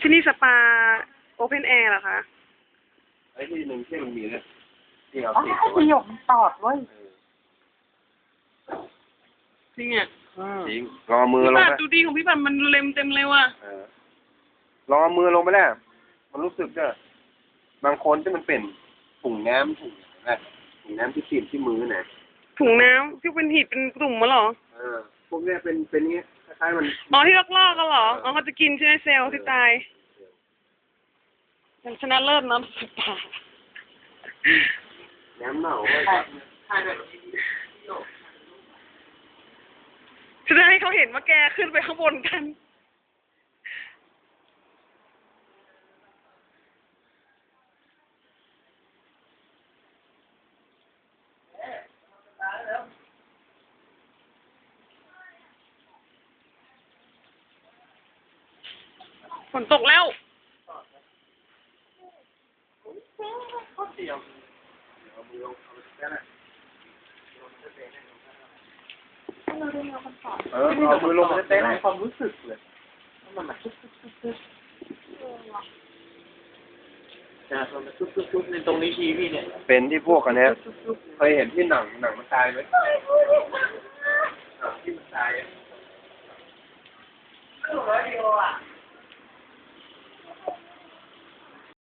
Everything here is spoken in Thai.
ที่นี่สปาโอเพนแอร์เหรอคะ ไอ้ที่หนึ่งที่มันมีเนี่ยที่เอาอ๋อติดไอ้ประโยคมันตอดเว้ยจริงอะจริงลองเอามือพี่ลงปัดไปดูดีของพี่ปัดมันเล็มเต็มเลยว่ะเออลองเอามือลงไปแล้วมันรู้สึกเนอะบางคนที่มันเป็นถุงน้ำถุงอะไรถุงน้ำที่ติดที่มือน่ะถุงน้ำที่เป็นหิดเป็นตุ่มมาหรอ เออพวกเนี้ยเป็นเป็นเงี้ยคล้ายๆมัน อ๋อที่ลอกๆกันเหรอ อ๋อเขาจะกินใช่ไหมเซลล์ที่ตาย ยังชนะเลิศน้ำสปาน้ำเน่าจะได้ให้เขาเห็นว่าแกขึ้นไปข้างบนกัน ฝนตกแล้ว เออเอามือลงไปเต้นในความรู้สึกเลยว่ามันแบบซุบซุบซุบซุบนะมันแบบซุบซุบซุบในตรงนี้ทีพี่เนี่ย เป็นที่พวกอันเนี้ยเคยเห็นที่หนังหนังมันตายไหมหนังที่มันตายอะ